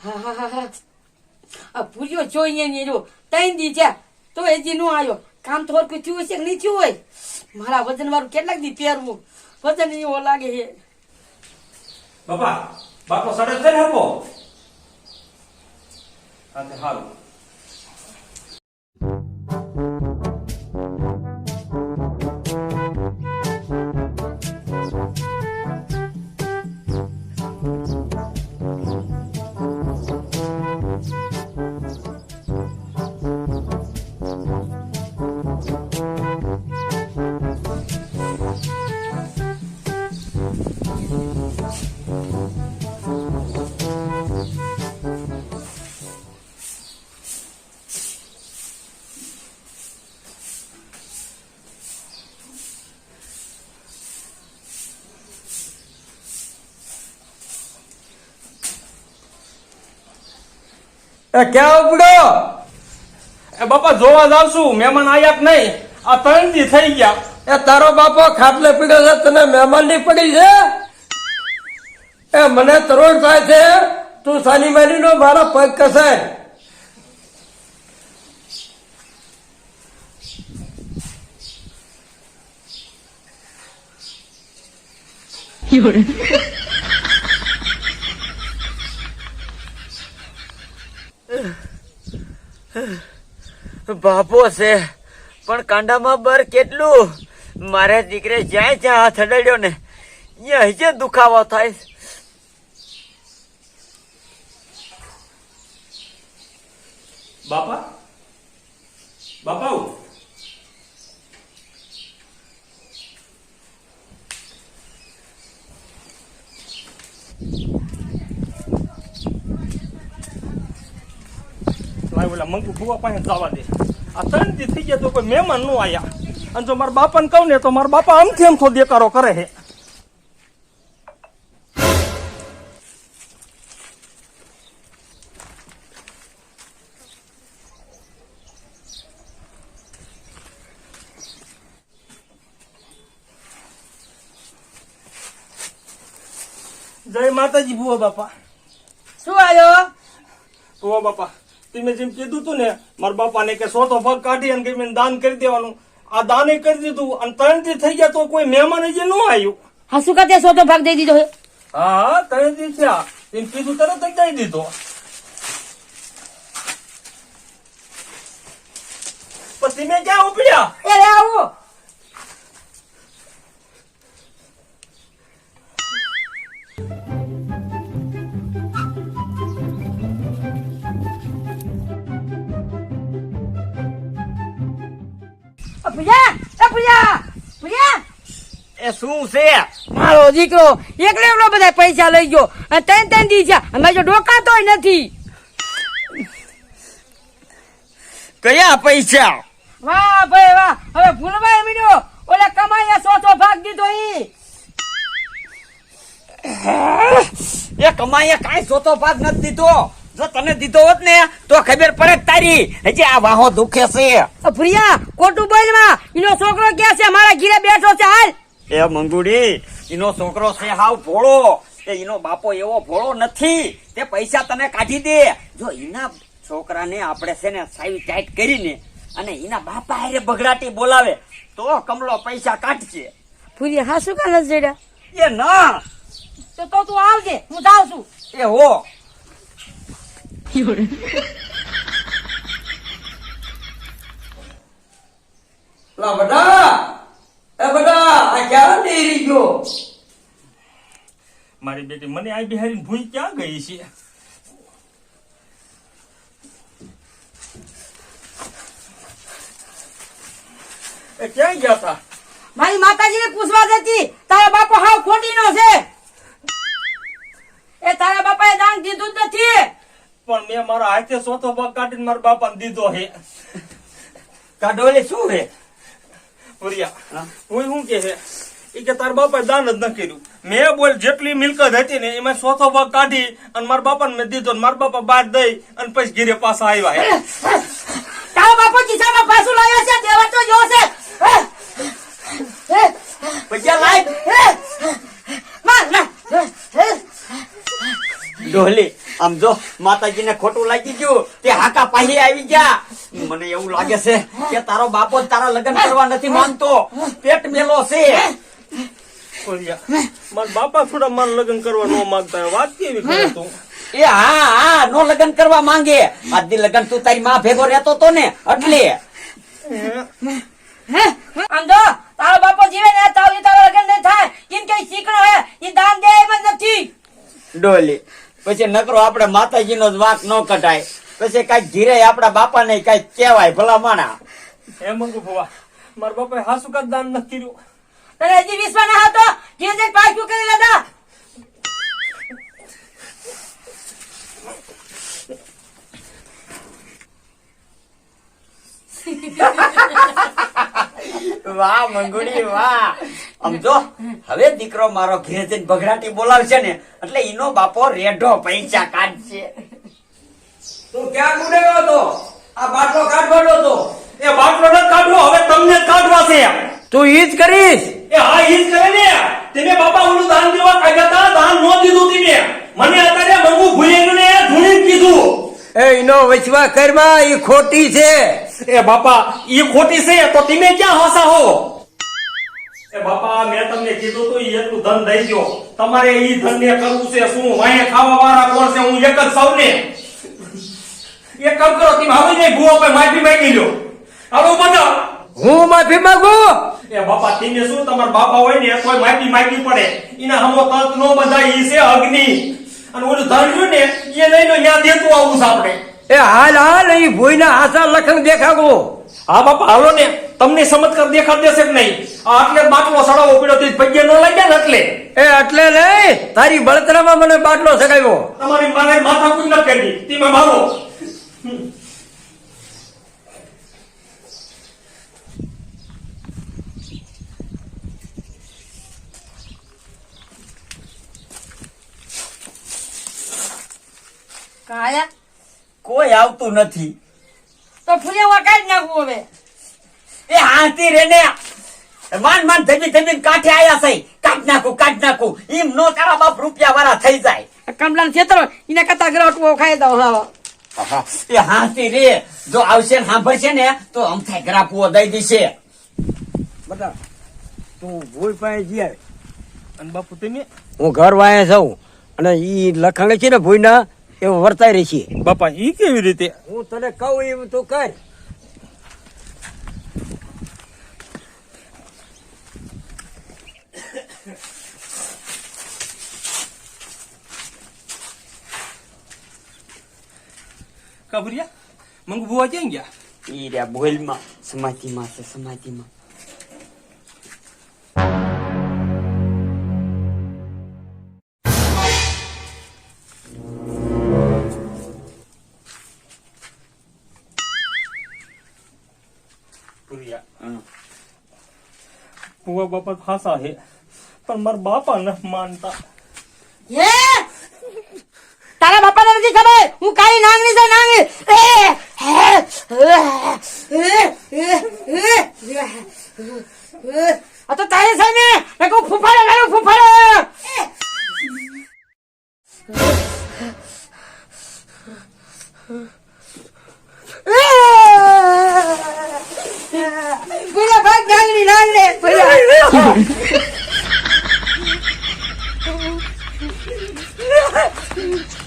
હા હા હા હા આ પૂર્યો જોઈએ ને જો ત્રણ દી છે તો હજી નો આવ્યો કામ હરકું થયું હશે કે નહીં થયું હોય? મારા વજન વાળું કેટલાક દી પહેરવું? વજન એવો લાગે છે. બાપા, બાપો, સડક થઈ નાખો હારું. એ ક્યાં ઉપડ્યો એ બાપા જોવા જાવ છું. મહેમાન આયા કે નહીં? આ ત્રણ દી થઈ ગયા. એ તારો બાપો ખાટલે પીડ્યો છે તને મહેમાનની પડી છે? એ મને તરોડ થાય છે તું સાની માની નો મારા પગ કસાય. બાપો છે. પણ કાંડામાં બર કેટલું? મારે દીકરે જ્યાં જ્યાં હાથ અડાડ્યો ને અહીંયા હજે દુખાવો થાય. બાપા? બાપા મંગુ ભૂવા પાસે જવા દે આ ત્રણ દી થઈ ગયા તો કોઈ મહેમાન નો આયા અને જો મારા બાપાને કહું ને તો મારા બાપા આમથી આમ થો દેકારો કરે છે જય માતાજી ભુવા બાપા શું આવ્યો ભુવા બાપા તમે જેમ કીધું તું ને મારા બાપાને કે સોતો ભાગ કાઢી અને કે દાન કરી દેવાનું. આ દાને કરી દીધું અને ત્રણ દી થઈ ગયા તો કોઈ મહેમાન હજી ન આવ્યું. હા શું કાતે સોતો ભાગ દઈ દીધો હા? ત્રણ દી થયા. એમ કીધું તરત જ દઈ દીધો. પછી મેં ક્યાં ઉપડ્યા? એ આવો. Thank અ ભૈયા એ ભૈયા ભૈયા. એ શું છે? મારો દીકરો એકલો એકલો બધા પૈસા લઈ ગયો. અને ત્રણ ત્રણ દી છે અમે જો ડોકાતોય નથી. કયા પૈસા? વાહ ભાઈ વાહ. હવે ભૂલભાઈ મીડ્યો ઓલે કમાઈએ સોથો ભાગ દીધો ઈ. એ કમાઈએ કાંઈ સોતો ભાગ નથી દીધો. જો તને દીધો હોત ને તો ખબર પડે તારી. હજી આ વાહો દુખે છે. અ કોટુ બોલમાં એનો છોકરો ક્યાં છે? મારા ઘીરે બેઠો છે હાલ. એ મંગુડી એનો છોકરો છે હાવ ભોળો. તે એનો બાપો એવો ભોળો નથી. તે પૈસા તને કાઢી દે. જો એના છોકરાને આપણે છે ને સાવી ટાઈટ કરીને અને એના બાપા હારે બગડાટી બોલાવે તો કમલો પૈસા કાઢશે પ્રિયા હા શું કાલ જડ્યા? એ ના. તો તો તું આવજે હું જાઉં છું. એ હો. લા બટા એ બટા આ ક્યાં ડેરી ગયો મારી બેટી મને આ બિહારી ભૂઈ ક્યાં ગઈ છે? એ ક્યાં ગયા હતા મારી માતાજીને પૂછવા જતી તારા બાપો હાવ મેં મારા હાથે સોતો પગ કાઢીને મારા બાપા દીધો હે કાઢોલે શું હે પુરિયા હું? શું કે છે? એ કે તારા બાપાએ દાન જ ન કર્યું. મેં બોલ જેટલી મિલકત હતી ને એમાં ચોથો ભાગ કાઢી અને મારા બાપાને મેં દીધો ને મારા બાપા બહાર દઈ અને પછી ઘીરે પાછા આવ્યા હે બાપા બાપો ખિસ્સામાં પાછું લાવ્યો છે દેવા તો જો છે. પૈસા લાય. ડોલી આમ જો માતાજીને ખોટું લાગી ગયું તે હાકા પાહી આવી ગયા. મને એવું લાગે છે કે તારો બાપો તારા લગ્ન કરવા નથી માનતો પેટ મેલો છે. મારા બાપા થોડા મારા લગ્ન કરવા ન માંગતા વાત કેવી કરે તું? એ હા હા નો લગ્ન કરવા માંગે. આજની લગ્ન તું તારી માં ભેગો રહેતો તો ને એટલે. આમ જો તારો બાપો જીવે ને તાવ તારો લગ્ન નહીં થાય. એમ કઈ શીખણો હે? એ દાન દે એમ નથી. ડોલી પછી નકરો આપણે માતાજીનો જ વાંક ન કટાય પછી કંઈક ધીરે આપણા બાપા ને કંઈક કહેવાય ભલા માણા. એ મંગુ ભવા મારા બાપાએ હાસુ કાંઈ દાન નથી કર્યું. તને હજી વિશ્વાસ ના હતો. ધીરે પાછું કરી લેતા. વાહ મંગુડી વાહ. આમ જો હવે દીકરો મારો ઘેર જઈને બગડાટી બોલાવશે ને એટલે ઈનો બાપો રેઢો પૈસા કાઢશે. તું ક્યાં ગુનેગો હતો? આ બાટલો કાઢવાનો હતો. એ બાટલો ન કાઢવો હવે તમને જ કાઢવા છે. તું ઈ જ કરીશ? એ હા ઈ જ કરે ને. તમે બાપા ઓલું દાન દેવા કાઢ્યા હતા દાન નો દીધું તમે. મને અત્યારે મંગુ ભૂલી ને ધૂણી કીધું. એ એનો વચવા કરમાં ઈ ખોટી છે. એ બાપા ઈ ખોટી છે તો તમે ક્યાં હસા હો એ બાપા મેં તમને કીધું તો એટલું ધન દઈ ગયો તમારે ઈ ધન ને કરવું છે શું? વાંહે ખાવા વાળા કોણ છે? હું એક જ સૌને એ કામ કરો તમે હવે નહીં ભૂવા પર માફી માંગી લો હાલો બધા. હું માફી માંગુ? એ બાપા તમે શું? તમારા બાપા હોય ને કોઈ માફી માંગવી પડે. એના હમો તંત નો બધા ઈ છે અગ્નિ. અને ઓલું ધન રહ્યું ને એ લઈને ત્યાં દેતું આવું છે આપણે. એ હાલ હાલ ઈ ભૂઈના હાસા લખન દેખાડવો હા બાપા હાલો ને. તમને ચમત્કાર દેખાડ દેશે કે નહીં? આટલે બાટલો સડાવો પડ્યો તે પગે ન લાગ્યા ને એટલે એ એટલે નહીં. તારી બળતરામાં મને બાટલો સગાવ્યો. તમારી મારે માથા કુઈ ન કરી તમે મારો. કાયા? કોઈ આવતું નથી. તો ફુલેવા કાઢી નાખવું હવે. એ હાથી રે ને. માન માન ધમી ધમી કાંઠે આયા છે. કાઢ નાખું કાઢ નાખું. એમ નો તારા બાપ રૂપિયા વાળા થઈ જાય. કમલાન છેતરો એને કરતા ગ્રોટવો ખાઈ દઉં હા એ હાથી રે. જો આવશે ને સાંભળશે ને તો અમથાય ગ્રાપુઓ દઈ દેશે. બધા તું ભૂલ પાસે જી આવે અને બાપુ તમે? હું ઘર વાયા જાઉં. અને ઈ લખાણ છે ને ભૂઈના એવું વર્તાઈ રહી છે. બાપા ઈ કેવી રીતે? હું તને કહું એવું તું કર. કાબરિયા મંગુ ભુવા ક્યાં ગયા ઈ રહ્યા બોલમાં સમાધિમાં છે સમાધિમાં પુરિયા હમ. ભુવા બાપા ખાસા હે પણ મારા બાપા ન માનતા હે તારા બાપાને નથી ખબર હું કાઈ નાંગણી છે એ. આ તો તારે છે ને મેં કહું ફૂફાડે લાવ્યો ફૂફાડે. પેલા ભાગ નાંગણી નાંગણી પેલા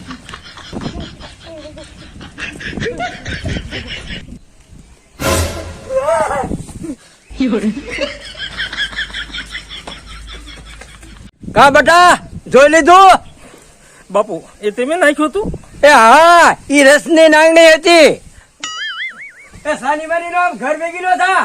કા બેટા? જોઈ લીધું? બાપુ એ તમે નાખ્યું હતું? એ હા ઈ રસની નાંગણી હતી. એ સાની મારી નો ઘર ભેગી નો થા.